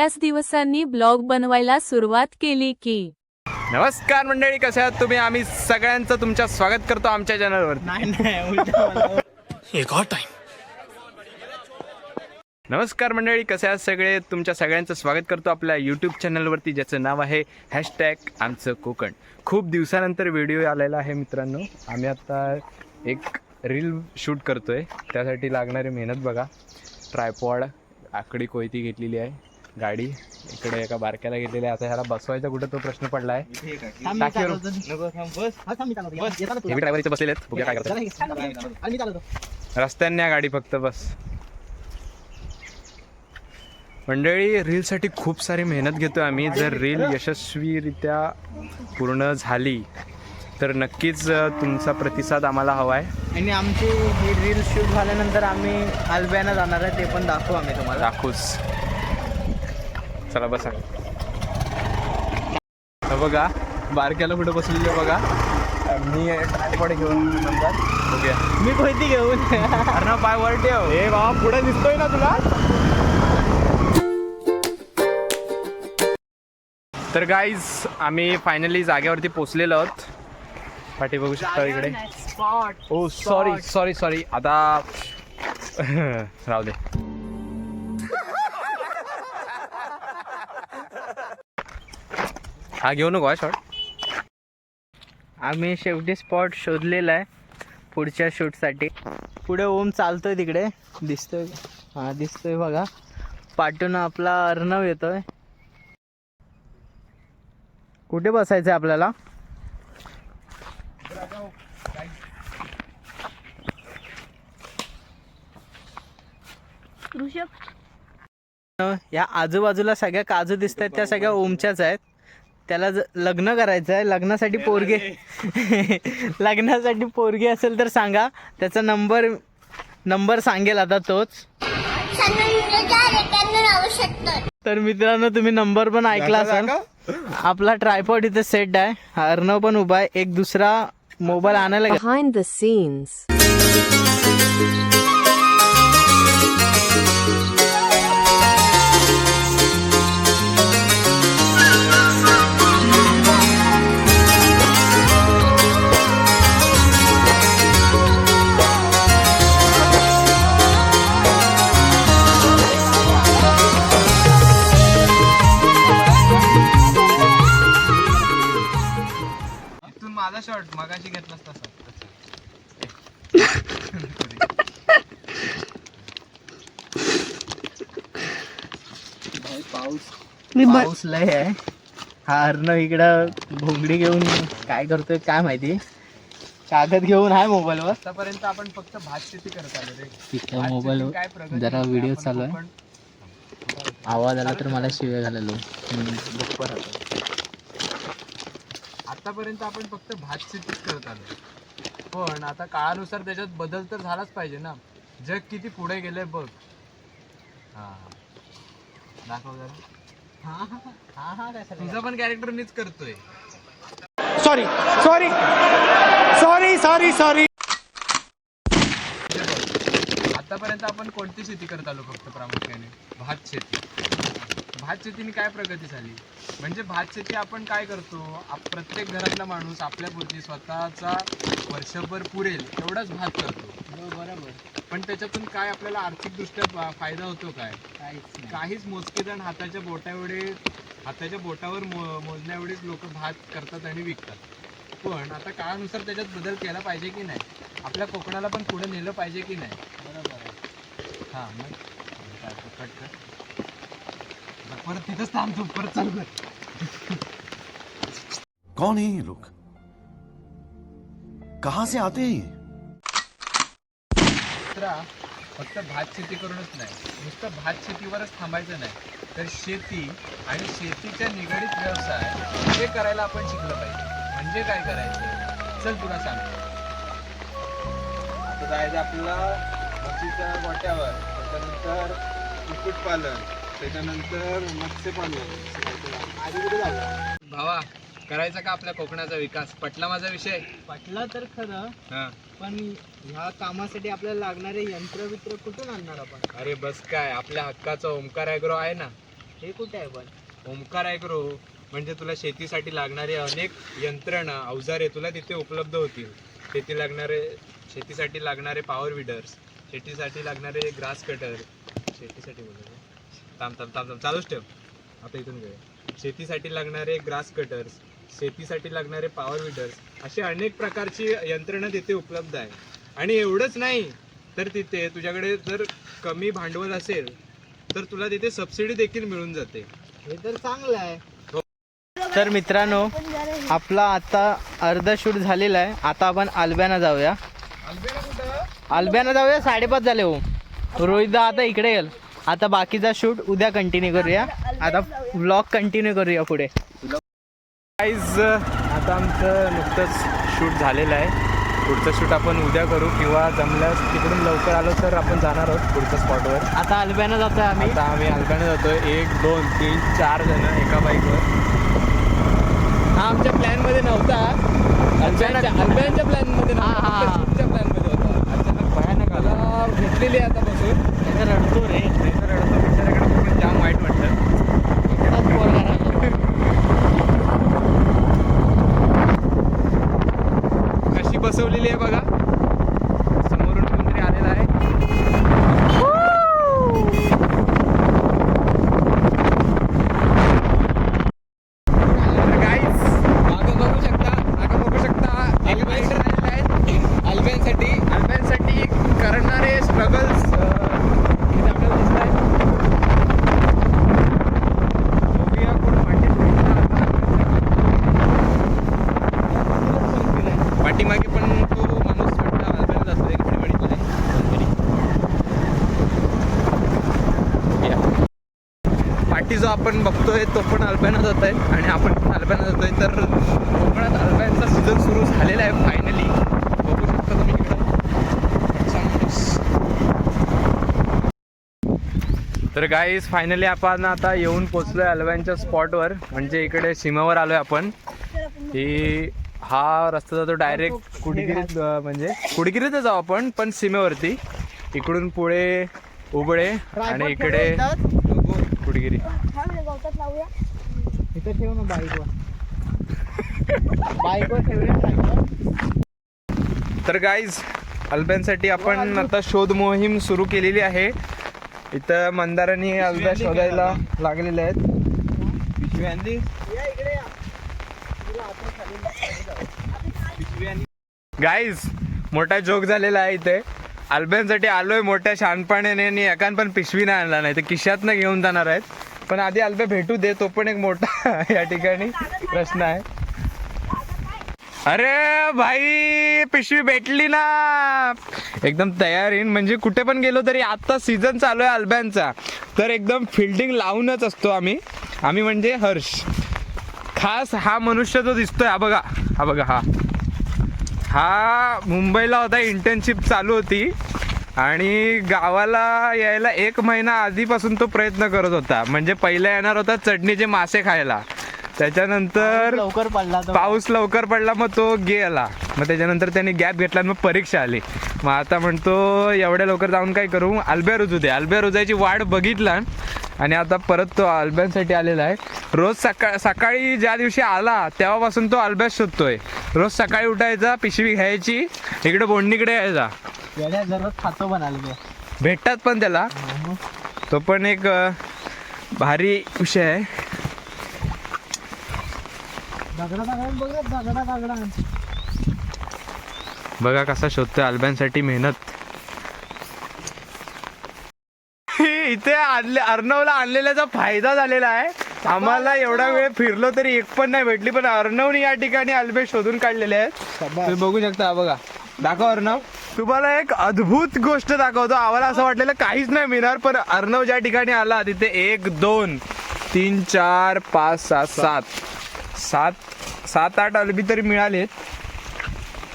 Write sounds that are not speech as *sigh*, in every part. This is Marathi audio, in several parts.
बऱ्याच दिवसांनी ब्लॉग बनवायला सुरुवात केली की. नमस्कार मंडळी कसे आहात तुम्ही? आम्ही सगळ्यांचं तुमच्या स्वागत करतो आमच्या चॅनलवर नमस्कार मंडळी कसे आहात सगळे? तुमच्या सगळ्यांचं स्वागत करतो आपल्या यूट्यूब चॅनलवरती ज्याचं नाव आहे हॅशटॅग आमचं कोकण. खूप दिवसानंतर व्हिडिओ आलेला आहे मित्रांनो. आम्ही आता एक रील शूट करतोय. त्यासाठी लागणारी मेहनत बघा. ट्रायपॉड आकडी कोयती घेतलेली आहे. गाडी इकडे एका बारक्याला घेतलेली आहे. आता ह्याला बसवायचा कुठं तो प्रश्न पडला आहे टाकीवर. ड्रायव्हर इथे बसलेले आहेत. बघूया काय करतात. रस्त्यांनी गाडी फक्त बस. मंडळी रीलसाठी खूप सारी मेहनत घेतो आम्ही. जर रील यशस्वीरित्या पूर्ण झाली तर नक्कीच तुमचा प्रतिसाद आम्हाला हवा आहे आणि आमची ही रील शूट झाल्यानंतर आम्ही आल्ब्याना जाणार आहे ते पण दाखवू आम्ही तुम्हाला. दाखवूच. चला बसा. हा बघा बारक्याला कुठं बसलेलं बघा. मी ट्रायपॉड घेऊन नंतर बघूया. मी कोयती घेऊन. अरे ना पाय वर ठेव हे. बाबा पुढे दिसतोय ना तुला? तर गाईज आम्ही फायनली जागेवरती पोचलेलो आहोत. पाठी बघू शकता इकडे. ओ सॉरी सॉरी सॉरी आता *laughs* राहू दे. हा घेऊ नको शॉर्ट आम्ही शेवटी स्पॉट शोधलेला आहे पुढच्या शूटसाठी पुढे ओम चालतोय तिकडे. दिसतोय. हा दिसतोय बघा. पाठून आपला अर्णव येतोय. कुठे बसायचं आपल्याला? या आजूबाजूला सगळ्या काजू दिसत आहेत त्या सगळ्या ओमच्याच आहेत. त्याला लग्न करायचं आहे. लग्नासाठी पोरगे *laughs* लग्नासाठी पोरगी असेल तर सांगा. त्याचा नंबर नंबर सांगेल आता तोच. तर मित्रांनो तुम्ही नंबर पण ऐकला असाल. आपला ट्रायपॉड इथे सेट आहे. अर्णव पण उभा आहे. एक दुसरा मोबाईल आणायला गे- माझा शॉर्ट मगाशी घेतलास तसा. पाऊस लय आहे. हा अर्णव इकडं भोंगडी घेऊन काय करतोय काय माहिती? कागद घेऊन आहे मोबाईलवर आतापर्यंत आपण फक्त भात शेती करत आलो रे. भात मोबाईलवर काय प्रगती जरा झाली? व्हिडिओ आपण चालू आहे. कोकण- आवाज आला तर मला शिव्या घालायलो. आतापर्यंत आपण फक्त भात शेतीच करत आलो. पण आता काळानुसार त्याच्यात बदल तर झालाच पाहिजे ना. जग किती पुढे गेले बघ. हा. दाखव जरा. हा हा हा. हा? तुझा पण कॅरेक्टर मीच करतोय. Sorry sorry sorry sorry sorry आतापर्यंत आपण कोणती शेती करत आलो फक्त प्रामुख्याने? भात शेती. भात शेतीने काय प्रगती झाली म्हणजे भात शेती आपण काय करतो? आप प्रत्येक घरातला माणूस आपल्यापुरती स्वतःचा वर्षभर पुरेल एवढाच भात करतो. हो, बरोबर. पण त्याच्यातून काय आपल्याला आर्थिकदृष्ट्या फायदा होतो काय? काहीच मोजके जण हाताच्या बोटा एवढे हाताच्या बोटावर मो मोजण्या एवढेच लोक भात करतात आणि विकतात. पण आता काळानुसार त्याच्यात बदल केला पाहिजे की नाही? आपल्या कोकणाला पण पुढे नेलं पाहिजे की नाही? बरोबर. हा मग कट कर परत तिथंच थांबतो परत चालू कर. कौन है ये लोग? कहां से आते हैं ये? फक्त भात शेती करूनच नाही. नुसतं भात शेतीवरच थांबायचं नाही. तर शेती आणि शेतीच्या निगडीत व्यवसाय हे करायला आपण शिकलं पाहिजे. म्हणजे काय करायचं? चल तुला सांगतो. आता जायचं आपल्याला म्हशीच्या गोट्यावर त्याच्यानंतर कुक्कुटपालन. त्याच्यानंतर मत्स्यपालन आधी कुठे जाऊया भावा करायचा का आपल्या कोकणाचा विकास? पटला माझा विषय? पटलं तर खरं हा. पण ह्या कामासाठी आपल्याला लागणारे यंत्र बित्र कुठून आणणार आपण? अरे बस काय आपल्या हक्काचा ओमकार ॲग्रो आहे ना. हे कुठे आहे पण? ओमकार ॲग्रो म्हणजे तुला शेतीसाठी लागणारे अनेक यंत्रणा अवजारे तुला तिथे उपलब्ध होतील. शेती लागणारे शेतीसाठी लागणारे पॉवर विडर्स शेतीसाठी लागणारे ग्रास कटर शेतीसाठी बोलतो थांब थांब थांब थांब. चालूच ठेव. आता इथून घेऊया. शेतीसाठी लागणारे ग्रास कटर्स शेतीसाठी लागणारे पॉवर विडर्स असे अनेक प्रकारची यंत्रणा तिथे उपलब्ध आहे. आणि एवढंच नाही तर तिथे तुझ्याकडे जर कमी भांडवल असेल तर तुला तिथे सबसिडी देखील मिळून जाते. हे तर चांगलं आहे. तर मित्रांनो आपला आता अर्धा शूट झालेला आहे. आता आपण आल्ब्याना जाऊया. आल्ब्याना जाऊया साडेपाच झाले हो. रोहितदा आता इकडे येईल. आता बाकीचा शूट उद्या कंटिन्यू करूया. आता ब्लॉग कंटिन्यू करूया पुढे. गाईज आता आमचं नुकतंच शूट झालेलं आहे. पुढचं शूट आपण उद्या करू किंवा जमल्यास तिकडून लवकर आलो तर आपण जाणार आहोत पुढच्या स्पॉटवर आता आल्ब्याना जातोय आम्ही. आता आम्ही अल्ब्याने जातोय. एक दोन तीन चार जण एका बाईकवर हा आमच्या प्लॅनमध्ये नव्हता. अल्ब्यांच्या प्लॅनमध्ये नव्हता. प्लॅनमध्ये होता अचानक भयानक आला घेतलेली आहे आता बसून. त्याचा रडतो रे. त्याचा रडतो. बिचाराकडे बघून जाम वाईट वाटतं. इकडेच पोर करायला. कशी बसवलेली आहे बघा समोरून कोणतरी आलेला आहे गाईज मागं बघू शकता मागं बघू शकता एक रायडर आलेला आहे अल्ब्यांसाठी अल्ब्यांसाठी करणारे स्ट्रगल्स इथे आपल्याला दिसत आहे बघूया कोण मागे पाठीमागे पण तो माणूस वाटला अल्ब्याला जातोय खेळवाडीमध्ये या. पाठी जो आपण बघतोय तो पण अल्ब्याना जात आहे आणि आपण पण जातोय तर कोकणात अल्ब्यांचा सीझन सुरू झालेला आहे फायनली बघू शकता तुम्ही इकडे तर गाईज फायनली आपण आता येऊन पोचलोय अल्ब्यांच्या स्पॉटवर म्हणजे इकडे सीमावर आलोय आपण ही हा रस्ता जातो डायरेक्ट कुडगिरीत म्हणजे कुडगिरीतच जाऊ आपण पण सीमेवरती इकडून पुढे उबळे आणि इकडे कुडगिरी इथं ठेव ना बाईकवर. बाईकवर ट्रॅक्टर तर गाईज अल्ब्यांसाठी आपण आता शोध मोहीम सुरू केलेली आहे. इथं मंदारांनी अल्ब्या शोधायला लागलेले आहेत. या इकडे या. गाईज मोठा जोक झालेला आहे इथे. अल्ब्यांसाठी आलोय मोठ्या शहाणपणाने आणि एकान पण पिशवी नाही आणला नाही तर किशातनं घेऊन जाणार आहेत. पण आधी अल्बे भेटू दे तो पण एक मोठा *laughs* या ठिकाणी प्रश्न आहे. अरे भाई पिशवी भेटली ना. एकदम तयारीन म्हणजे कुठे पण गेलो तरी आता सीझन चालू आहे अल्ब्यांचा. तर एकदम फिल्डिंग लावूनच असतो आम्ही. आम्ही म्हणजे हर्ष. खास हा मनुष्य जो दिसतोय हा बघा. हा बघा हा. हा मुंबईला होता इंटर्नशिप चालू होती. आणि गावाला यायला एक महिना आधीपासून तो प्रयत्न करत होता. म्हणजे पहिला येणार होता चटणीचे मासे खायला. त्याच्यानंतर लवकर पडला पाऊस लवकर पडला मग तो गेला. मग त्याच्यानंतर त्यांनी गॅप घेतला आणि मग परीक्षा आली. मग आता म्हणतो एवढ्या लवकर जाऊन काय करू? अल्ब्या रुजू दे. अल्ब्या रुजायची वाट बघितला. आणि आता परत तो अल्ब्यांसाठी आलेला आहे. रोज सकाळ सकाळी ज्या दिवशी आला तेव्हापासून तो अल्ब्यास शोधतोय. रोज सकाळी उठायचा पिशवी घ्यायची इकडे बोंडणीकडे यायचा. येड्या खातो भेटतात पण त्याला. तो पण एक अं, भारी विषय आहे. दगडा दगडा बघ दगडा दगडा. बघा कसा शोधतोय अल्ब्यांसाठी मेहनत. इथे आणले अर्णवला आणलेल्याचा फायदा झालेला आहे. आम्हाला एवढा वेळ फिरलो तरी एक पण नाही भेटली पण अर्णवने या ठिकाणी अल्बे शोधून काढलेले आहेत. तुम्ही बघू शकता हा बघा. दाखव अर्णव. तुम्हाला एक अद्भुत गोष्ट दाखवतो. आम्हाला असं वाटलेलं काहीच नाही मिळणार पण अर्णव ज्या ठिकाणी आला तिथे एक दोन तीन चार पाच सात सात. सात सात आठ अल्बी तरी मिळालेत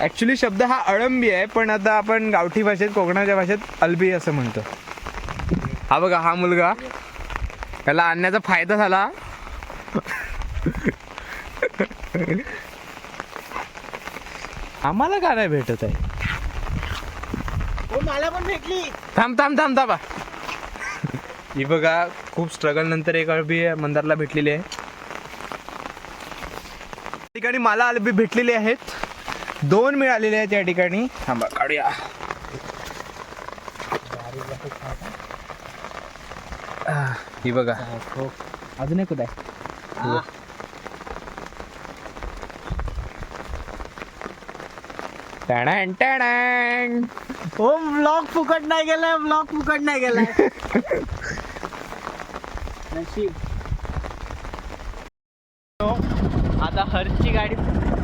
ॲक्च्युली शब्द हा अळंबी आहे पण आता आपण गावठी भाषेत कोकणाच्या भाषेत अल्बी असं म्हणतो. हा बघा हा मुलगा. त्याला आणण्याचा फायदा झाला. आम्हाला का नाही भेटत आहे? मला पण भेटली. थांब थांब थांब थांबा. ही बघा खूप स्ट्रगल नंतर एक अळबी मंदारला भेटलेली आहे. ठिकाणी मला अळबी भेटलेली आहेत. दोन मिळालेले आहेत या ठिकाणी. थांबा काढूया. ही बघा. अजून एक कुठे आहे? टॅडॅन, टॅडॅन. हो ब्लॉक फुकट नाही गेलाय ब्लॉक फुकट नाही गेलाय. *laughs* नशीब. आता हर्षची गाडी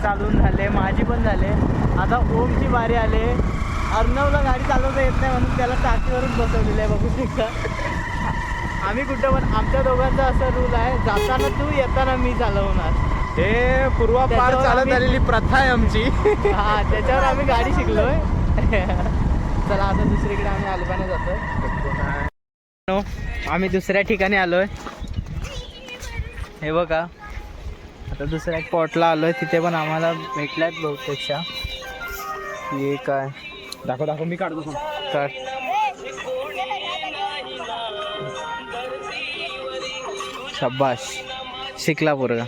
चालवून झाले माझी पण झाले. आता ओमची बारी आले. अर्णवला गाडी चालवता येत नाही म्हणून त्याला टाकीवरून बसवलेलं आहे बघू शकता. आम्ही कुठं पण आमच्या दोघांचा असा रूल आहे जाताना तू येताना मी चालवणार. हे पूर्वापार त्याच्यावर चालत आम्ही- आलेली प्रथा आहे आमची. हा त्याच्यावर आम्ही गाडी शिकलोय. चला आता दुसरीकडे आम्ही अल्बाने जातोय. आम्ही दुसऱ्या ठिकाणी आलोय. हे बघा. आता दुसऱ्या स्पॉटला आलोय. तिथे पण आम्हाला भेटल्यात बहुतेकशा. हे काय? दाखव दाखव मी काढतो तर शब्बाश शिकला पोरगा.